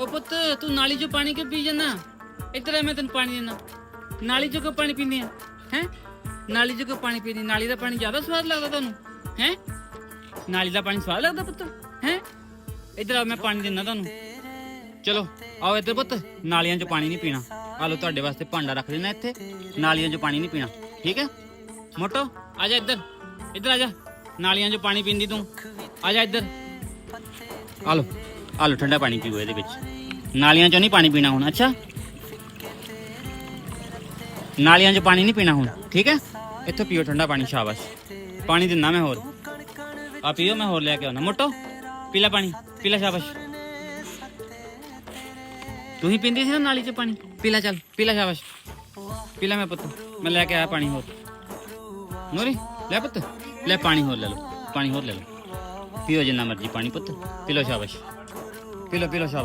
ਉਹ ਪੁੱਤ, ਤੂੰ ਨਾਲੀ ਚੋਂ ਪਾਣੀ ਕਿਉਂ ਪੀ ਜਾਂਦਾ? ਇੱਧਰ ਆ, ਮੈਂ ਤੈਨੂੰ ਪਾਣੀ ਦੇਣਾ ਨਾਲੀ ਚੋਂ ਕਿਉਂ ਪਾਣੀ ਪੀਂਦੇ ਆ? ਹੈ? ਨਾਲੀ ਚੋਂ ਕਿਉਂ ਪਾਣੀ ਪੀਂਦੀ? ਨਾਲੀ ਦਾ ਪਾਣੀ ਜ਼ਿਆਦਾ ਸਵਾਦ ਲੱਗਦਾ ਤੁਹਾਨੂੰ ਹੈ? ਨਾਲੀ ਦਾ ਪਾਣੀ ਸਵਾਦ ਲੱਗਦਾ ਪੁੱਤ? ਹੈ? ਇੱਧਰ ਆ, ਮੈਂ ਪਾਣੀ ਦਿੰਦਾ ਤੁਹਾਨੂੰ ਚਲੋ, ਆਓ ਇੱਧਰ ਪੁੱਤ, ਨਾਲੀਆਂ 'ਚ ਪਾਣੀ ਨਹੀਂ ਪੀਣਾ। ਆ ਲਓ, ਤੁਹਾਡੇ ਵਾਸਤੇ ਭਾਂਡਾ ਰੱਖ ਦੇਣਾ ਇੱਥੇ। ਨਾਲੀਆਂ 'ਚ ਪਾਣੀ ਨਹੀਂ ਪੀਣਾ। ਠੀਕ ਹੈ? ਮੋਟੋ, ਆ ਜਾ ਇੱਧਰ। ਇੱਧਰ ਆ ਜਾ। ਨਾਲੀਆਂ 'ਚ ਪਾਣੀ ਪੀਂਦੀ ਤੂੰ। ਆ ਜਾ ਇੱਧਰ। ਆ ਲਓ ਆ ਲਓ ਠੰਡਾ ਪਾਣੀ ਪੀਓ ਇਹਦੇ ਵਿੱਚ। ਨਾਲੀਆਂ 'ਚੋਂ ਨਹੀਂ ਪਾਣੀ ਪੀਣਾ ਹੁਣ, ਅੱਛਾ? ਨਾਲੀਆਂ 'ਚ ਪਾਣੀ ਨਹੀਂ ਪੀਣਾ ਹੁਣ, ਠੀਕ ਹੈ? ਇੱਥੋਂ ਪੀਓ ਠੰਡਾ ਪਾਣੀ, ਸ਼ਾਬਾਸ਼। ਪਾਣੀ ਦਿੰਦਾ ਮੈਂ ਹੋਰ। ਆ ਪੀਓ, ਮੈਂ ਹੋਰ ਲੈ ਕੇ ਆਉਣਾ। ਮੋਟੋ ਪੀਲਾ ਪਾਣੀ ਪੀਲਾ ਲੈ ਸ਼ਾਬਾਸ਼। ਤੂੰ ਹੀ ਪੀਂਦੀ ਸੀ ਨਾ ਨਾਲੀ 'ਚ ਪਾਣੀ? ਪੀਲਾ ਚੱਲ ਪੀਲਾ ਲੈ ਸ਼ਾਬਾਸ਼। ਪੀ ਮੈਂ ਪੁੱਤ, ਮੈਂ ਲੈ ਕੇ ਆਇਆ ਪਾਣੀ ਹੋਰ। ਨੋਰੀ, ਲੈ ਪੁੱਤ, ਲੈ ਪਾਣੀ ਹੋਰ ਲੈ ਲਓ, ਪਾਣੀ ਹੋਰ ਲੈ ਲਓ। ਪੀਓ ਜਿੰਨਾ ਮਰਜ਼ੀ ਪਾਣੀ ਪੁੱਤ। ਪੀ ਲਓ ਸ਼ਾਬਾਸ਼। ਪੀ ਲਓ ਪੀ ਲਓ ਸ਼ਾਬਾਸ਼।